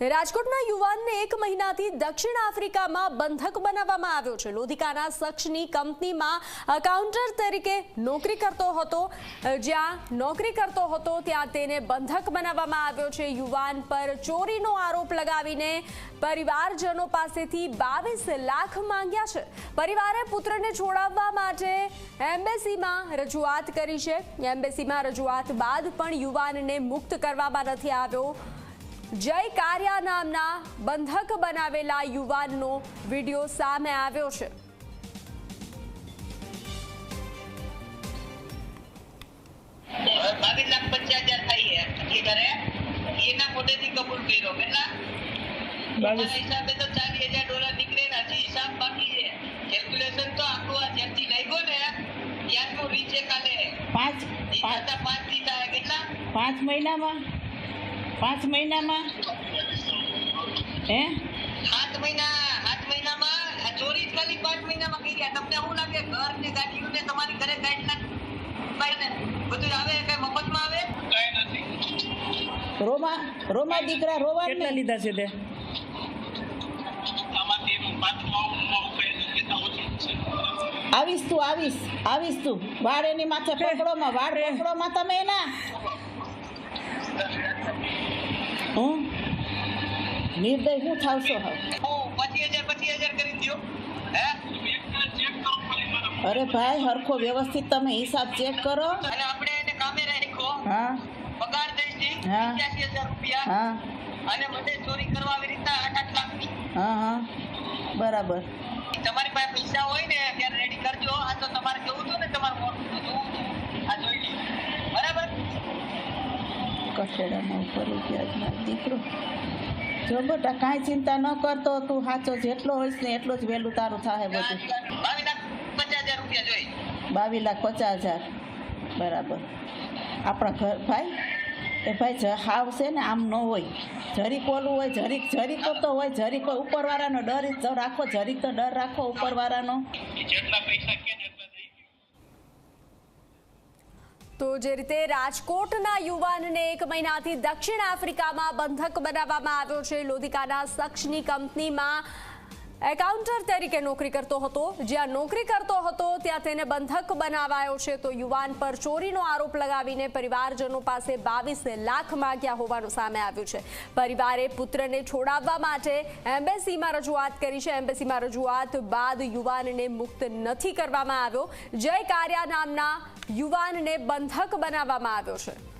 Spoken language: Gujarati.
રાજકોટના યુવાનને એક મહિનાથી દક્ષિણ આફ્રિકામાં બંધક બનાવવામાં આવ્યો છે. લોધિકાના શખ્સની કંપનીમાં અકાઉન્ટર તરીકે નોકરી કરતો હતો. જ્યાં નોકરી કરતો હતો, ત્યાં તેને બંધક બનાવવામાં આવ્યો છે. યુવાન પર ચોરીનો આરોપ લગાવીને પરિવારજનો પાસેથી બાવીસ લાખ માંગ્યા છે. પરિવારે પુત્રને છોડાવવા માટે એમ્બેસીમાં રજૂઆત કરી છે. એમ્બેસીમાં રજૂઆત બાદ પણ યુવાનને મુક્ત કરવામાં નથી આવ્યો. જય કારિયા નામના બંધક બનાવેલા યુવાનનો વીડિયો સામે આવ્યો છે. બાવીસ લાખ પચાસ હજાર થાય છે. નક્કી એના મોઢેથી કબૂલ કર્યો. કેટલા? એના હિસાબે તો ચાલીસ હજાર ડોલર નીકળે ને હજી હિસાબ બાકી છે. કેલ્ક્યુલેશન તો આખું આ જ્યાંથી લાગ્યો ને ત્યારનું રીચે કાલે. પાંચ પાંચથી થાય. કેટલા? પાંચ મહિનામાં? પાંચ મહિનામાં? હે? સાત મહિના સાત મહિનામાં? આ ચોરી ખાલી પાંચ મહિનામાં કરી ગયા તમને શું લાગે ઘર ને ગાડીઓ ને તમારી ઘરે ગાડી ના. બધું આવે કઈ મફતમાં આવે? કઈ નથી. રોમા રોમા દીકરા રોવા કેટલા લીધા છે તે? આવીશ તું આવીશ આવીશ તું. વાળ એની માથે પકડોમાં વાળ પકડોમાં તમે એના. હું? નિર્દય હું થાવશો હવે અરે ભાઈ હરખો વ્યવસ્થિત તમે હિસાબ ચેક કરો. અને આપણે એને કામે રાખ્યો હા. પગાર દઈશ. પંચ્યાસી હજાર રૂપિયા. હા. અને મને ચોરી કરવા આવી રીતના આઠ આઠ લાખની. હા હા. બરાબર. તમારી પાસે પૈસા હોય ને ત્યારે રેડી કરજો. આ તો તમારે કેવું હતું ને તમારું મોટું તો જોવું હતું આ જોઈ લીધું બરાબર કઠેડામાં ઉપર ગયા મારો દીકરો. જો બેટા કાંઈ ચિંતા ન કરતો, તું સાચો જેટલો હોઈશ ને એટલો જ વહેલું તારું થાય બધું. બાવીસ લાખ પચાસ હજાર. બરાબર. આપણા ઘર ભાઈ, એ ભાઈ હાવ છે ને આમ ન હોય. જરીક ઓલું હોય, જરીક જરીકો તો હોય, જરીક ઉપરવાળાનો ડર રાખો, જરીક તો ડર રાખો ઉપરવાળાનો. પૈસા એટલા દઈ તો જે રીતે રાજકોટના યુવાનને એક મહિનાથી દક્ષિણ આફ્રિકામાં બંધક બનાવવામાં આવ્યો છે. લોધિકાના શખ્સની કંપનીમાં એકાઉન્ટર તરીકે નોકરી કરતો હતો. જ્યાં નોકરી કરતો હતો, ત્યાં તેને બંધક બનાવાયો છે. તો યુવાન પર ચોરીનો આરોપ લગાવીને પરિવારજનો પાસે બાવીસ લાખ માંગ્યા હોવાનું સામે આવ્યું છે. પરિવારે પુત્રને છોડાવવા માટે એમ્બેસીમાં રજૂઆત કરી છે. એમ્બેસીમાં રજૂઆત બાદ યુવાનને મુક્ત નથી કરવામાં આવ્યો. જય કાર્યા નામના યુવાનને બંધક બનાવવામાં આવ્યો છે.